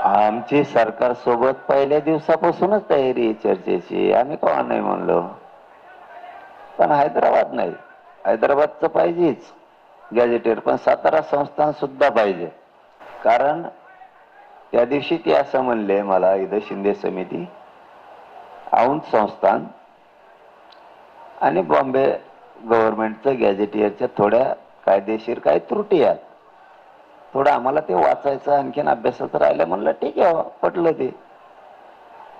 आमची सरकार सोबत पहिल्या दिवसापासूनच तयारी आहे चर्चेची. आम्ही कोणा नाही म्हणलो. पण हैदराबाद नाही. हैदराबादचं पाहिजेच. गॅजेटेर पण सातारा संस्थान सुद्धा पाहिजे. कारण त्या दिवशी ते असं म्हणले मला इथं शिंदे समिती औंध संस्थान आणि बॉम्बे गव्हर्नमेंटचं गॅजेटियरच्या थोड्या कायदेशीर काही त्रुटी आहेत. थोडं आम्हाला ते वाचायचं आणखीन अभ्यासाचं राहिलं म्हणलं ठीक आहे पटलं ते.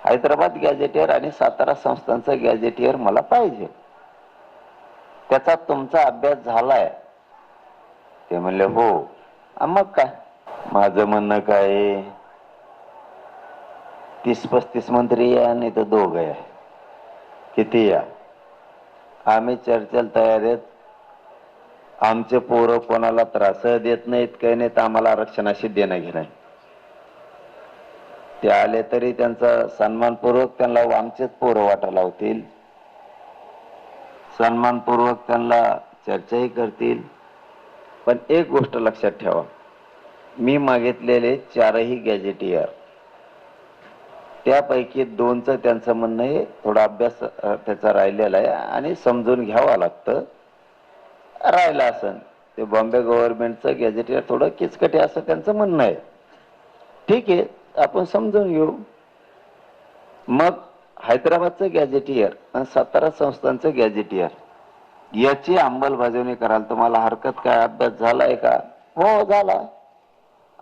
हैदराबाद गॅजेटियर आणि सातारा संस्थांचं गॅजेटियर मला पाहिजे. त्याचा तुमचा अभ्यास झालाय. ते म्हणले हो. मग काय? माझं म्हणणं काय तीस पस्तीस मंत्री या नाही तर दोघ आहे किती या? आम्ही चर्चेला तयार आहेत. आमचे पोरं कोणाला त्रास देत नाहीत काही नाहीत आम्हाला आरक्षणाशी देणं घेणं ते आले तरी त्यांचा सन्मानपूर्वक त्यांना आमचेच पोरं वाटायला होतील सन्मानपूर्वक त्यांना चर्चाही करतील. पण एक गोष्ट लक्षात ठेवा मी मागितलेले चारही गॅजेटियर त्यापैकी दोनचं त्यांचं म्हणणं हे थोडा अभ्यास त्याचा राहिलेला आहे आणि समजून घ्यावं लागतं. राहिलं असन. ते बॉम्बे गव्हर्नमेंटचं गॅजेटियर थोडं किचकटे असं त्यांचं म्हणणं आहे. ठीक आहे आपण समजून घेऊ. मग हैदराबादचं गॅझेटियर आणि सातारा संस्थांचं गॅझेटियर याची अंमलबजावणी कराल. तुम्हाला हरकत काय? अभ्यास झालाय का? हो झाला.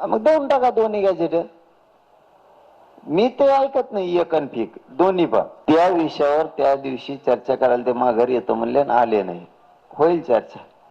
मग देऊन टाका दोन्ही गॅजेटियर मी ते ऐकत नाही एक आणि फीक दोन्ही पण. त्या विषयावर त्या दिवशी चर्चा करायला ते माघारी येतो म्हणले आले नाही. होईल चर्चा.